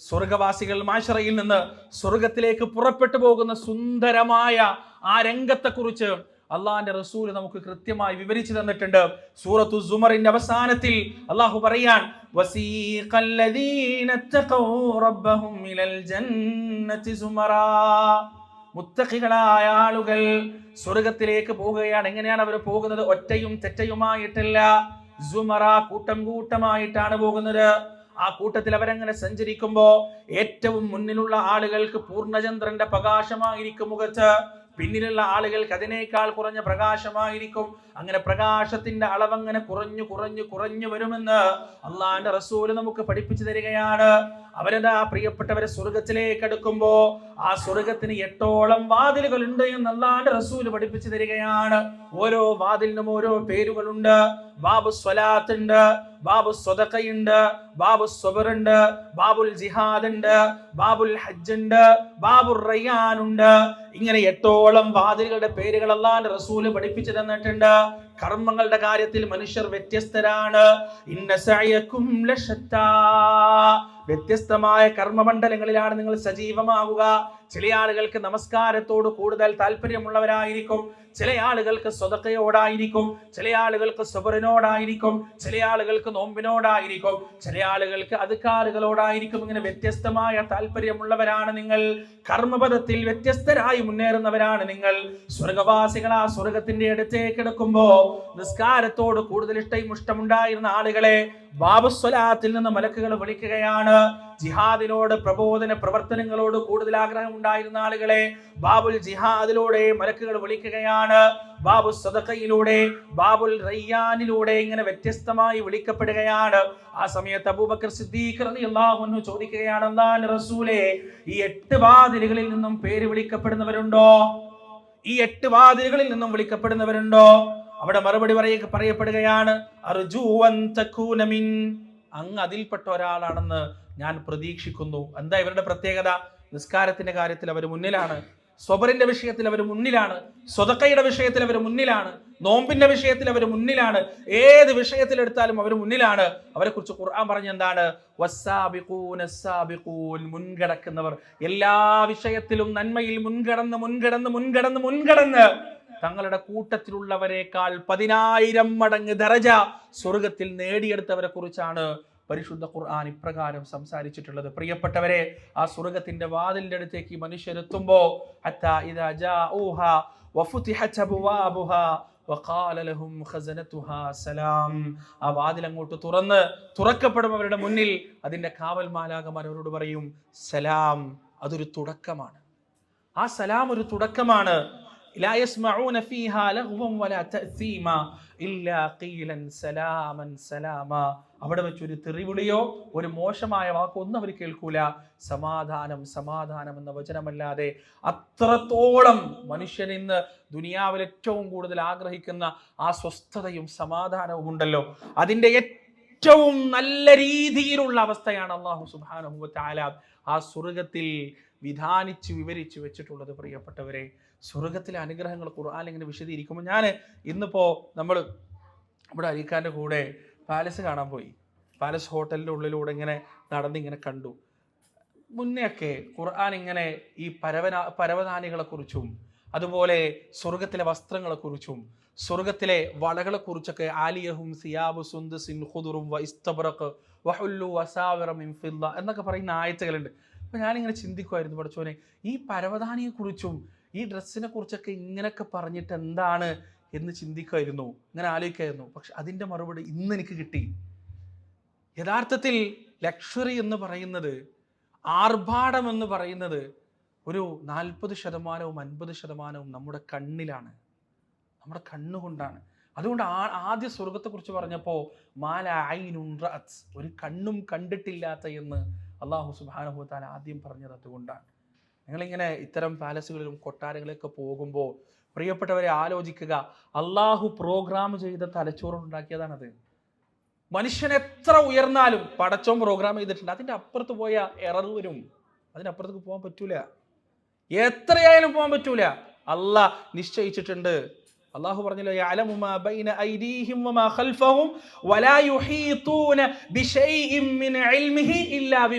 സ്വർഗവാസികൾ മാഷറയിൽ നിന്ന് സ്വർഗത്തിലേക്ക് പുറപ്പെട്ടു പോകുന്ന സുന്ദരമായ ആ രംഗത്തെക്കുറിച്ച് അള്ളാഹിന്റെ റസൂൽ നമുക്ക് കൃത്യമായി വിവരിച്ചു തന്നിട്ടുണ്ട്. സൂറത്തു സുമറിന്റെ അവസാനത്തിൽ അള്ളാഹു പറയാൻ മുത്തഖികളായ ആളുകൾ സ്വർഗത്തിലേക്ക് പോവുകയാണ്. എങ്ങനെയാണ് അവർ പോകുന്നത്? ഒറ്റയും തെറ്റയുമായിട്ടല്ല. സുമറ കൂട്ടം കൂട്ടമായിട്ടാണ് പോകുന്നത്. ആ കൂട്ടത്തിൽ അവരങ്ങനെ സഞ്ചരിക്കുമ്പോ ഏറ്റവും മുന്നിലുള്ള ആളുകൾക്ക് പൂർണചന്ദ്രന്റെ പ്രകാശമായിരിക്കും മുഖത്ത്. പിന്നിലുള്ള ആളുകൾക്ക് അതിനേക്കാൾ കുറഞ്ഞ പ്രകാശമായിരിക്കും. അങ്ങനെ പ്രകാശത്തിന്റെ അളവങ്ങനെ കുറഞ്ഞു കുറഞ്ഞു കുറഞ്ഞു വരുമെന്ന് അള്ളാന്റെ റസൂൽ നമുക്ക് പഠിപ്പിച്ചു തരികയാണ്. അവരതാ പ്രിയപ്പെട്ടവരെ സ്വർഗത്തിലേക്ക് അടുക്കുമ്പോ ആ സ്വർഗത്തിന് എട്ടോളം വാതിലുകൾ ഉണ്ട് എന്ന് അല്ലാണ്ട് റസൂൽ പഠിപ്പിച്ചു തരികയാണ്. ഓരോ വാതിലിനും ഓരോ പേരുകളുണ്ട്. ബാബു സ്വലാത്ത് ഉണ്ട് ബാബു സ്വതക്കയുണ്ട് ബാബു സ്വബറുണ്ട് ബാബുൽ ജിഹാദ് ഉണ്ട് ബാബുൽ ഹജ്ജ് ഉണ്ട് ബാബുൽ റയ്യാൻ ഉണ്ട് ഇങ്ങനെ എട്ടോളം വാതിലുകളുടെ പേരുകൾ അല്ലാണ്ട് റസൂൽ പഠിപ്പിച്ചു തന്നിട്ടുണ്ട്. കർമ്മങ്ങളുടെ കാര്യത്തിൽ മനുഷ്യർ വ്യത്യസ്തരാണ്. വ്യത്യസ്തമായ കർമ്മമണ്ഡലങ്ങളിലാണ് നിങ്ങൾ സജീവമാവുക. ചില ആളുകൾക്ക് നമസ്കാരത്തോട് കൂടുതൽ താല്പര്യമുള്ളവരായിരിക്കും. ചില ആളുകൾക്ക് സ്വതക്കയോടായിരിക്കും ചില ആളുകൾക്ക് സ്വബറിനോടായിരിക്കും ചില ആളുകൾക്ക് നോമ്പിനോടായിരിക്കും ചില ആളുകൾക്ക് അധികാറുകളോടായിരിക്കും ഇങ്ങനെ വ്യത്യസ്തമായ താല്പര്യമുള്ളവരാണ് നിങ്ങൾ. കർമ്മപദത്തിൽ വ്യത്യസ്തരായി മുന്നേറുന്നവരാണ് നിങ്ങൾ. സ്വർഗവാസികൾ ആ സ്വർഗത്തിന്റെ അടുത്തേക്ക് എടുക്കുമ്പോ നിസ്കാരത്തോട് കൂടുതൽ ഇഷ്ടയും ഇഷ്ടമുണ്ടായിരുന്ന ആളുകളെ ബാബുസ്വലാത്തിൽ നിന്ന് മലക്കുകൾ വിളിക്കുകയാണ്. ജിഹാദിനോട് പ്രബോധന പ്രവർത്തനങ്ങളോട് കൂടുതൽ ആഗ്രഹം ഉണ്ടായിരുന്ന ആളുകളെ ബാബുൽ ജിഹാദിലൂടെ മലക്കുകൾ വിളിക്കുകയാണ്. ബാബു സദക്കയിലൂടെ ബാബുൽ റയ്യാനിലൂടെ ഇങ്ങനെ വ്യത്യസ്തമായി വിളിക്കപ്പെടുകയാണ്. ആ സമയത്ത് അബൂബക്കർ സിദ്ദീഖ് അൻഹു ചോദിക്കുകയാണ് അല്ലാഹുവിന്റെ റസൂലേ ഈ എട്ട് വാതിലുകളിൽ നിന്നും പേര് വിളിക്കപ്പെടുന്നവരുണ്ടോ? ഈ എട്ട് വാതിലുകളിൽ നിന്നും വിളിക്കപ്പെടുന്നവരുണ്ടോ? അവിടെ മറുപടി പറയ പറയപ്പെടുകയാണ് അങ്ങ് അതിൽപ്പെട്ട ഒരാളാണെന്ന് ഞാൻ പ്രതീക്ഷിക്കുന്നു. എന്താ ഇവരുടെ പ്രത്യേകത? നിസ്കാരത്തിന്റെ കാര്യത്തിൽ അവർ മുന്നിലാണ്. സ്വബറിന്റെ വിഷയത്തിൽ അവർ മുന്നിലാണ് സ്വതക്കയുടെ വിഷയത്തിൽ അവർ മുന്നിലാണ് നോമ്പിന്റെ വിഷയത്തിൽ അവർ മുന്നിലാണ് ഏത് വിഷയത്തിലെടുത്താലും അവർ മുന്നിലാണ്. അവരെ കുറിച്ച് ഖുർആൻ പറഞ്ഞ എന്താണ്? മുൻകടക്കുന്നവർ. എല്ലാ വിഷയത്തിലും നന്മയിൽ മുൻകടന്ന് മുൻകടന്ന് മുൻകടന്ന് മുൻകടന്ന് തങ്ങളുടെ കൂട്ടത്തിലുള്ളവരെക്കാൾ പതിനായിരം മടങ്ങ് ദറജ സ്വർഗത്തിൽ നേടിയെടുത്തവരെ കുറിച്ചാണ് പരിശുദ്ധ ഖുർആൻ ഇപ്രകാരം സംസാരിച്ചിട്ടുള്ളത്. പ്രിയപ്പെട്ടവരെ ആ സ്വർഗത്തിന്റെ വാതിലിന്റെ അടുത്തേക്ക് മനുഷ്യരെത്തുമ്പോ ആ വാതിൽ അങ്ങോട്ട് തുറന്ന് തുറക്കപ്പെടും അവരുടെ മുന്നിൽ. അതിന്റെ കാവൽ മാലാകമാർ അവരോട് പറയും സലാം അതൊരു തുടക്കമാണ്. ആ സലാം ഒരു തുടക്കമാണ്. അവിടെ വെച്ചൊരു തെറിവിളിയോ ഒരു മോശമായ വാക്കോ ഒന്നും അവർ കേൾക്കൂല. സമാധാനം സമാധാനം എന്ന വചനമല്ലാതെ അത്രത്തോളം മനുഷ്യൻ ഇന്ന് ദുനിയാവിൽ ഏറ്റവും കൂടുതൽ ആഗ്രഹിക്കുന്ന ആ സ്വസ്ഥതയും സമാധാനവും ഉണ്ടല്ലോ. അതിന്റെ ഏറ്റവും നല്ല രീതിയിലുള്ള അവസ്ഥയാണ് അള്ളാഹു സുബാനുഭവത്തെ ആലാബ് ആ സ്വർഗത്തിൽ വിധാനിച്ച് വിവരിച്ചു വെച്ചിട്ടുള്ളത് പ്രിയപ്പെട്ടവരെ. സ്വർഗത്തിലെ അനുഗ്രഹങ്ങൾ ഖുർആൻ ഇങ്ങനെ വിശദീകരിക്കുമ്പോൾ ഞാൻ ഇന്നിപ്പോൾ നമ്മൾ നമ്മുടെ അരിക്കാന്റെ കൂടെ പാലസ് കാണാൻ പോയി. പാലസ് ഹോട്ടലിന്റെ ഉള്ളിലൂടെ ഇങ്ങനെ നടന്നിങ്ങനെ കണ്ടു. മുന്നെയൊക്കെ ഖുർആൻ ഇങ്ങനെ ഈ പരവന പരവതാനികളെക്കുറിച്ചും അതുപോലെ സ്വർഗത്തിലെ വസ്ത്രങ്ങളെക്കുറിച്ചും സ്വർഗത്തിലെ വളകളെക്കുറിച്ചൊക്കെ ആലിയഹും സിയാബു സുന്ദസിൻ സിൻഹുദുറും വൈസ്തബറക്ക് വഹുല്ലു വസാവറം ഫിദ്ദ എന്നൊക്കെ പറയുന്ന ആയത്തുകളുണ്ട്. അപ്പോൾ ഞാനിങ്ങനെ ചിന്തിക്കുമായിരുന്നു പഠിച്ചോനെ ഈ പരവതാനിയെക്കുറിച്ചും ഈ ഡ്രസ്സിനെ കുറിച്ചൊക്കെ ഇങ്ങനെയൊക്കെ പറഞ്ഞിട്ട് എന്താണ് എന്ന് ചിന്തിക്കുമായിരുന്നു ഇങ്ങനെ ആലോചിക്കായിരുന്നു പക്ഷെ അതിന്റെ മറുപടി ഇന്ന് എനിക്ക് കിട്ടി. യഥാർത്ഥത്തിൽ ലക്ഷറി എന്ന് പറയുന്നത് ആർഭാടം എന്ന് പറയുന്നത് ഒരു നാൽപ്പത് ശതമാനവും അൻപത് ശതമാനവും നമ്മുടെ കണ്ണിലാണ്. നമ്മുടെ കണ്ണുകൊണ്ടാണ്. അതുകൊണ്ട് ആ ആദ്യ സ്വർഗത്തെക്കുറിച്ച് പറഞ്ഞപ്പോൾ ഒരു കണ്ണും കണ്ടിട്ടില്ലാത്ത എന്ന് അള്ളാഹു സുബാനഹു താല ആദ്യം പറഞ്ഞത് അതുകൊണ്ടാണ്. നിങ്ങളിങ്ങനെ ഇത്തരം പാലസുകളിലും കൊട്ടാരങ്ങളിലൊക്കെ പോകുമ്പോൾ പ്രിയപ്പെട്ടവരെ ആലോചിക്കുക. അള്ളാഹു പ്രോഗ്രാം ചെയ്ത തലച്ചോറുണ്ടാക്കിയതാണത് മനുഷ്യൻ എത്ര ഉയർന്നാലും പടച്ചോൻ പ്രോഗ്രാം ചെയ്തിട്ടുണ്ട്. അതിന്റെ അപ്പുറത്ത് പോയ എറർ വരും. അതിനപ്പുറത്തേക്ക് പോകാൻ പറ്റൂല. എത്രയായാലും പോകാൻ പറ്റൂല. അള്ളാഹ് നിശ്ചയിച്ചിട്ടുണ്ട്. അള്ളാഹു പറഞ്ഞല്ലോ "യഅലമു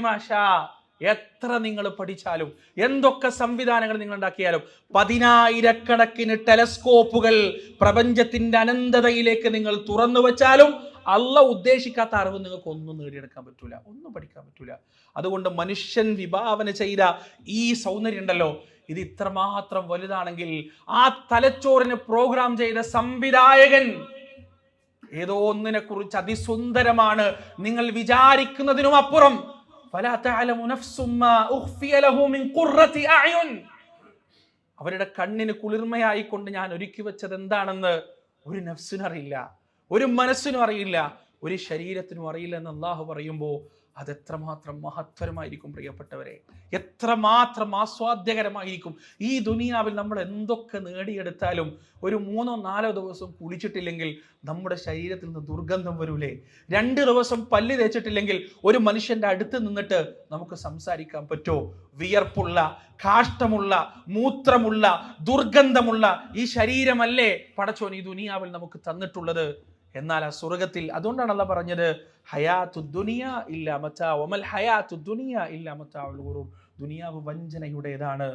മാ എത്ര നിങ്ങൾ പഠിച്ചാലും എന്തൊക്കെ സംവിധാനങ്ങൾ നിങ്ങൾ ഉണ്ടാക്കിയാലും പതിനായിരക്കണക്കിന് ടെലസ്കോപ്പുകൾ പ്രപഞ്ചത്തിന്റെ അനന്തതയിലേക്ക് നിങ്ങൾ തുറന്നു വെച്ചാലും അല്ല ഉദ്ദേശിക്കാത്ത അറിവ് നിങ്ങൾക്ക് ഒന്നും നേടിയെടുക്കാൻ പറ്റൂല ഒന്നും പഠിക്കാൻ പറ്റൂല. അതുകൊണ്ട് മനുഷ്യൻ വിഭാവന ചെയ്ത ഈ സൗന്ദര്യം ഉണ്ടല്ലോ ഇത് ഇത്രമാത്രം വലുതാണെങ്കിൽ ആ തലച്ചോറിന് പ്രോഗ്രാം ചെയ്ത സംവിധായകൻ ഏതോ ഒന്നിനെ കുറിച്ച് അതിസുന്ദരമാണ് നിങ്ങൾ വിചാരിക്കുന്നതിനും അപ്പുറം. അവരുടെ കണ്ണിന് കുളിർമയായിക്കൊണ്ട് ഞാൻ ഒരുക്കി വെച്ചത് എന്താണെന്ന് ഒരു നഫ്സിനറിയില്ല ഒരു മനസ്സിനും അറിയില്ല ഒരു ശരീരത്തിനും അറിയില്ല എന്ന് അള്ളാഹു പറയുമ്പോൾ അതെത്രമാത്രം മഹത്വരമായിരിക്കും പ്രിയപ്പെട്ടവരെ? എത്രമാത്രം ആസ്വാദ്യകരമായിരിക്കും? ഈ ദുനിയാവിൽ നമ്മൾ എന്തൊക്കെ നേടിയെടുത്താലും ഒരു മൂന്നോ നാലോ ദിവസം കുളിച്ചിട്ടില്ലെങ്കിൽ നമ്മുടെ ശരീരത്തിൽ നിന്ന് ദുർഗന്ധം വരൂലേ? രണ്ട് ദിവസം പല്ല് തേച്ചിട്ടില്ലെങ്കിൽ ഒരു മനുഷ്യന്റെ അടുത്ത് നിന്നിട്ട് നമുക്ക് സംസാരിക്കാൻ പറ്റുമോ വിയർപ്പുള്ള കാഷ്ടമുള്ള മൂത്രമുള്ള ദുർഗന്ധമുള്ള ഈ ശരീരമല്ലേ പടച്ചോൻ ഈ ദുനിയാവിൽ നമുക്ക് തന്നിട്ടുള്ളത്? എന്നാൽ ആ സ്വർഗത്തിൽ അതുകൊണ്ടാണ് അല്ല പറഞ്ഞത് ഹയാത്തു ദുനിയ ഇല്ല മറ്റാ ഒമൽ ഹയാത്തു ദുനിയ ഇല്ല മറ്റാ ഒരു ദുനിയാവ് വഞ്ചനയുടേതാണ്.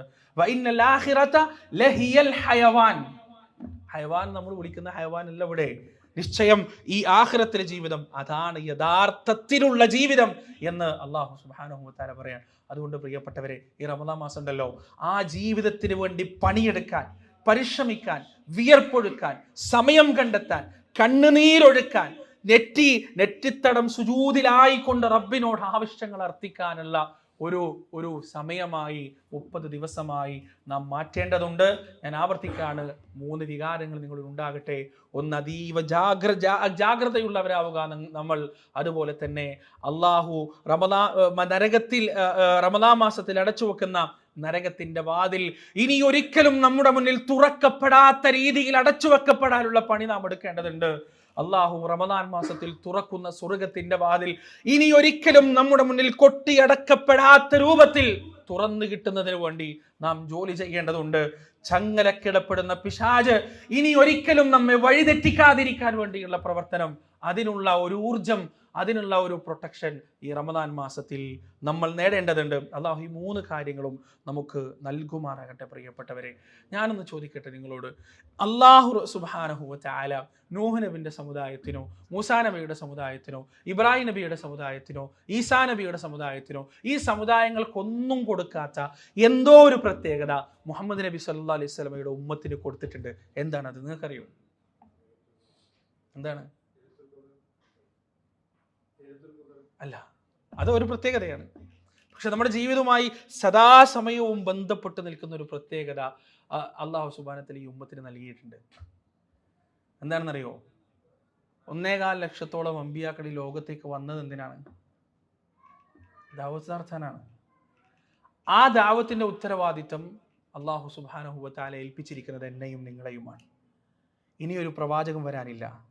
ഹയവാൻ. നമ്മൾ വിളിക്കുന്ന ഹയവാൻ അല്ല ഇവിടെ. നിശ്ചയം ഈ ആഹ്റത്തിലെ ജീവിതം അതാണ് യഥാർത്ഥത്തിലുള്ള ജീവിതം എന്ന് അള്ളാഹു സുബ്ഹാനഹു വതആല പറയാൻ. അതുകൊണ്ട് പ്രിയപ്പെട്ടവരെ ഈ റമദാൻ മാസം ഉണ്ടല്ലോ. ആ ജീവിതത്തിന് വേണ്ടി പണിയെടുക്കാൻ പരിശ്രമിക്കാൻ വിയർപ്പൊഴുക്കാൻ സമയം കണ്ടെത്താൻ കണ്ണുനീരൊഴുക്കാൻ നെറ്റി നെറ്റിത്തടം സുജൂതിലായിക്കൊണ്ട് റബ്ബിനോട് ആവശ്യങ്ങൾ അർത്ഥിക്കാനുള്ള ഒരു ഒരു സമയമായി മുപ്പത് ദിവസമായി നാം മാറ്റേണ്ടതുണ്ട്. ഞാൻ ആവർത്തിക്കാണ് മൂന്ന് വികാരങ്ങൾ നിങ്ങളിൽ ഉണ്ടാകട്ടെ. ഒന്ന് അതീവ ജാഗ്ര ജാഗ്രതയുള്ളവരാവുക നമ്മൾ. അതുപോലെ തന്നെ അള്ളാഹു റമദാ നരകത്തിൽ റമദാ മാസത്തിൽ അടച്ചു വെക്കുന്ന നരകത്തിന്റെ വാതിൽ ഇനി ഒരിക്കലും നമ്മുടെ മുന്നിൽ തുറക്കപ്പെടാത്ത രീതിയിൽ അടച്ചു വെക്കപ്പെടാനുള്ള പണി നാം എടുക്കേണ്ടതുണ്ട്. അള്ളാഹു റമദാൻ മാസത്തിൽ തുറക്കുന്ന സ്വർഗത്തിന്റെ വാതിൽ ഇനി ഒരിക്കലും നമ്മുടെ മുന്നിൽ കൊട്ടിയടക്കപ്പെടാത്ത രൂപത്തിൽ തുറന്നു കിട്ടുന്നതിന് വേണ്ടി നാം ജോലി ചെയ്യേണ്ടതുണ്ട്. ചങ്ങലക്കിടപ്പെടുന്ന പിശാജ് ഇനി ഒരിക്കലും നമ്മെ വഴിതെറ്റിക്കാതിരിക്കാൻ വേണ്ടിയുള്ള പ്രവർത്തനം അതിനുള്ള ഒരു ഊർജം അതിനുള്ള ഒരു പ്രൊട്ടക്ഷൻ ഈ റമദാൻ മാസത്തിൽ നമ്മൾ നേടേണ്ടതുണ്ട്. അള്ളാഹു ഈ മൂന്ന് കാര്യങ്ങളും നമുക്ക് നൽകുമാറാകട്ടെ പ്രിയപ്പെട്ടവരെ. ഞാനൊന്ന് ചോദിക്കട്ടെ നിങ്ങളോട്. അള്ളാഹു സുബാനഹുവ ചാല നൂഹ് നബിന്റെ സമുദായത്തിനോ മൂസാ നബിയുടെ സമുദായത്തിനോ ഇബ്രാഹിം നബിയുടെ സമുദായത്തിനോ ഈസാ നബിയുടെ സമുദായത്തിനോ ഈ സമുദായങ്ങൾക്കൊന്നും കൊടുക്കാത്ത എന്തോ ഒരു പ്രത്യേകത മുഹമ്മദ് നബി സല്ലാ അലൈഹി സ്വലമയുടെ ഉമ്മത്തിന് കൊടുത്തിട്ടുണ്ട്. എന്താണ് അത് നിങ്ങൾക്കറിയോ? എന്താണ്? അല്ല അത് ഒരു പ്രത്യേകതയാണ്. പക്ഷെ നമ്മുടെ ജീവിതവുമായി സദാസമയവും ബന്ധപ്പെട്ട് നിൽക്കുന്ന ഒരു പ്രത്യേകത അള്ളാഹു സുബാനത്തിൽ ഈ ഉമ്മത്തിന് നൽകിയിട്ടുണ്ട്. എന്താണെന്നറിയോ? ഒന്നേകാൽ ലക്ഷത്തോളം അമ്പിയാക്കൾ ഈ ലോകത്തേക്ക് വന്നത് എന്തിനാണ്? ദാവത്താർത്ഥാനാണ് ആ ദാവത്തിന്റെ ഉത്തരവാദിത്തം അള്ളാഹു സുബാനഹുബത്താലെ ഏൽപ്പിച്ചിരിക്കുന്നത് എന്നെയും നിങ്ങളെയുമാണ്. ഇനിയൊരു പ്രവാചകം വരാനില്ല.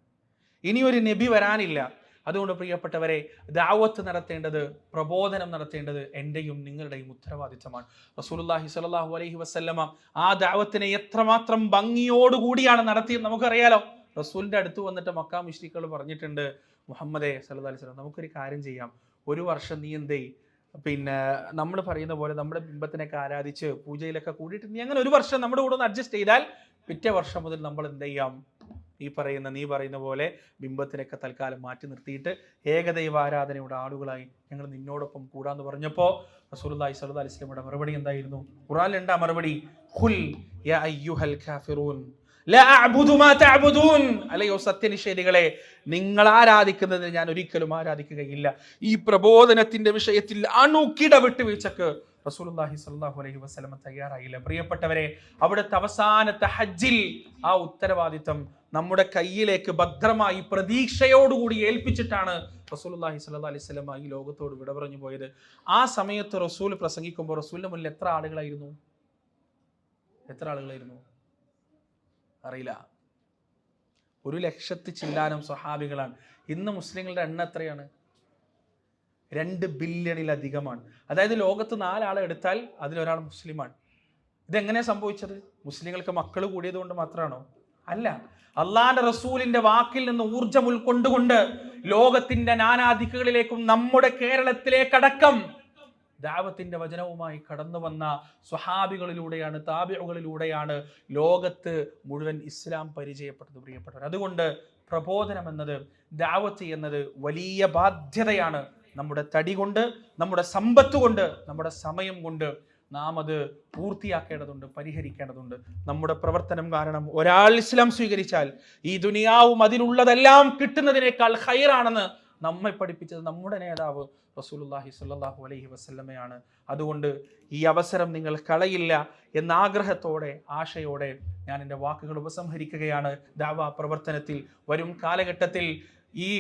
ഇനിയൊരു നബി വരാനില്ല. അതുകൊണ്ട് പ്രിയപ്പെട്ടവരെ ദാവത്ത് നടത്തേണ്ടത് പ്രബോധനം നടത്തേണ്ടത് എന്റെയും നിങ്ങളുടെയും ഉത്തരവാദിത്തമാണ്. റസൂലുള്ളാഹി സ്വല്ലല്ലാഹു അലൈഹി വസ്ല്ലമ ആ ദാവത്തിനെ എത്രമാത്രം ഭംഗിയോടുകൂടിയാണ് നടത്തിയത് നമുക്കറിയാലോ. റസൂലിന്റെ അടുത്ത് വന്നിട്ട് മക്കാ മുഷ്രിക്കുകൾ പറഞ്ഞിട്ടുണ്ട് മുഹമ്മദേ സല്ലു അലൈഹി സ്വലം നമുക്കൊരു കാര്യം ചെയ്യാം. ഒരു വർഷം നീ എന്തേ പിന്നെ നമ്മൾ പറയുന്ന പോലെ നമ്മുടെ ബിംബത്തിനൊക്കെ ആരാധിച്ച് പൂജയിലൊക്കെ കൂടിയിട്ട് നീ അങ്ങനെ ഒരു വർഷം നമ്മുടെ കൂടെ ഒന്ന് അഡ്ജസ്റ്റ് ചെയ്താൽ പിറ്റേ വർഷം മുതൽ നമ്മൾ എന്ത് ചെയ്യാം? ഈ പറയുന്ന നീ പറയുന്ന പോലെ ബിംബത്തിനൊക്കെ തൽക്കാലം മാറ്റി നിർത്തിയിട്ട് ഏകദൈവ ആരാധനയുടെ ആളുകളായി ഞങ്ങൾ നിന്നോടൊപ്പം കൂടാന്ന് പറഞ്ഞപ്പോൾ സ്വല്ലല്ലാഹി അലൈഹി വസല്ലമയുടെ മറുപടി എന്തായിരുന്നു? ഖുറാനിലുണ്ട് ആ മറുപടി? ഖുൽ യാ അയ്യുഹൽ കാഫിറൂൻ അല്ലയോ സത്യനിഷേധികളെ നിങ്ങൾ ആരാധിക്കുന്നതിന് ഞാൻ ഒരിക്കലും ആരാധിക്കുകയില്ല. ഈ പ്രബോധനത്തിന്റെ വിഷയത്തിൽ അണുക്കിട വിട്ടുവീഴ്ചക്ക് റസൂലുള്ളാഹി സ്വല്ലല്ലാഹു അലൈഹി വസ്ലമ തയ്യാറായില്ല. പ്രിയപ്പെട്ടവരെ അവിടുത്തെ അവസാനത്തെ ഹജ്ജിൽ ആ ഉത്തരവാദിത്തം നമ്മുടെ കയ്യിലേക്ക് ഭദ്രമായി പ്രതീക്ഷയോടുകൂടി ഏൽപ്പിച്ചിട്ടാണ് റസൂലുള്ളാഹി സ്വല്ലല്ലാഹി അലൈഹി സ്വലമ ഈ ലോകത്തോട് വിട പറഞ്ഞു പോയത്. ആ സമയത്ത് റസൂൽ പ്രസംഗിക്കുമ്പോൾ റസൂലിന്റെ മുന്നിൽ എത്ര ആളുകളായിരുന്നു? എത്ര ആളുകളായിരുന്നു? അറിയില്ല. ഒരു ലക്ഷത്തി ചില്ലാനം സ്വഹാബികളാണ്. ഇന്ന് മുസ്ലിങ്ങളുടെ എണ്ണം എത്രയാണ്? രണ്ട് ബില്യണിലധികമാണ്. അതായത് ലോകത്ത് നാലാളെ എടുത്താൽ അതിലൊരാൾ മുസ്ലിമാണ്. ഇതെങ്ങനെ സംഭവിച്ചത്? മുസ്ലിങ്ങൾക്ക് മക്കൾ കൂടിയത് കൊണ്ട് മാത്രമാണോ? അല്ല. അള്ളാന്റെ റസൂലിന്റെ വാക്കിൽ നിന്ന് ഊർജം ഉൾക്കൊണ്ടുകൊണ്ട് ലോകത്തിന്റെ നാനാദിക്കുകളിലേക്കും നമ്മുടെ കേരളത്തിലേക്കടക്കം ദാവത്തിന്റെ വചനവുമായി കടന്നു വന്ന സ്വഹാബികളിലൂടെയാണ് താബികളിലൂടെയാണ് ലോകത്ത് മുഴുവൻ ഇസ്ലാം പരിചയപ്പെട്ടത് പ്രിയപ്പെട്ടവർ. അതുകൊണ്ട് പ്രബോധനം എന്നത് ദാവത്ത് എന്നത് വലിയ ബാധ്യതയാണ് നമ്മുടെ തടി കൊണ്ട് നമ്മുടെ സമ്പത്ത് കൊണ്ട് നമ്മുടെ സമയം കൊണ്ട് നാം അത് പൂർത്തിയാക്കേണ്ടതുണ്ട് പരിഹരിക്കേണ്ടതുണ്ട്. നമ്മുടെ പ്രവർത്തനം കാരണം ഒരാൾ ഇസ്ലാം സ്വീകരിച്ചാൽ ഈ ദുനിയാവും അതിലുള്ളതെല്ലാം കിട്ടുന്നതിനേക്കാൾ ഹൈറാണെന്ന് നമ്മെ പഠിപ്പിച്ചത് നമ്മുടെ നേതാവ് റസൂലുല്ലാഹി സ്വല്ലല്ലാഹു അലൈഹി വസല്ലമയാണ്. അതുകൊണ്ട് ഈ അവസരം നിങ്ങൾ കളയില്ല എന്ന ആഗ്രഹത്തോടെ ആശയോടെ ഞാൻ എന്റെ വാക്കുകൾ ഉപസംഹരിക്കുകയാണ്. ദാവാ പ്രവർത്തനത്തിൽ വരും കാലഘട്ടത്തിൽ ഈ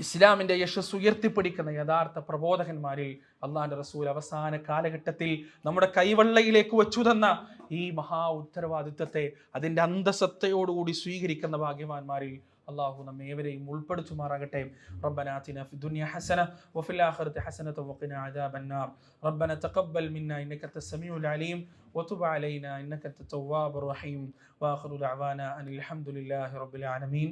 ഇസ്ലാമിൻ്റെ യശസ് ഉയർത്തിപ്പിടിക്കുന്ന യഥാർത്ഥ പ്രബോധകന്മാരിൽ അള്ളാഹിൻ്റെ റസൂൽ അവസാന കാലഘട്ടത്തിൽ നമ്മുടെ കൈവെള്ളയിലേക്ക് വച്ചു തന്ന ഈ മഹാ ഉത്തരവാദിത്വത്തെ അതിൻ്റെ അന്തസത്തയോടുകൂടി സ്വീകരിക്കുന്ന ഭാഗ്യവാന്മാരിൽ അള്ളാഹു നമ്മെ ഏവരെയും ഉൾപ്പെടുത്തുമാറാകട്ടെ ربنا آتنا في الدنيا حسنة وفي الآخرة حسنة وقنا عذاب النار ربنا تقبل منا إنك أنت السميع العليم وتب علينا إنك أنت التواب الرحيم وآخر دعوانا أن الحمد لله رب العالمين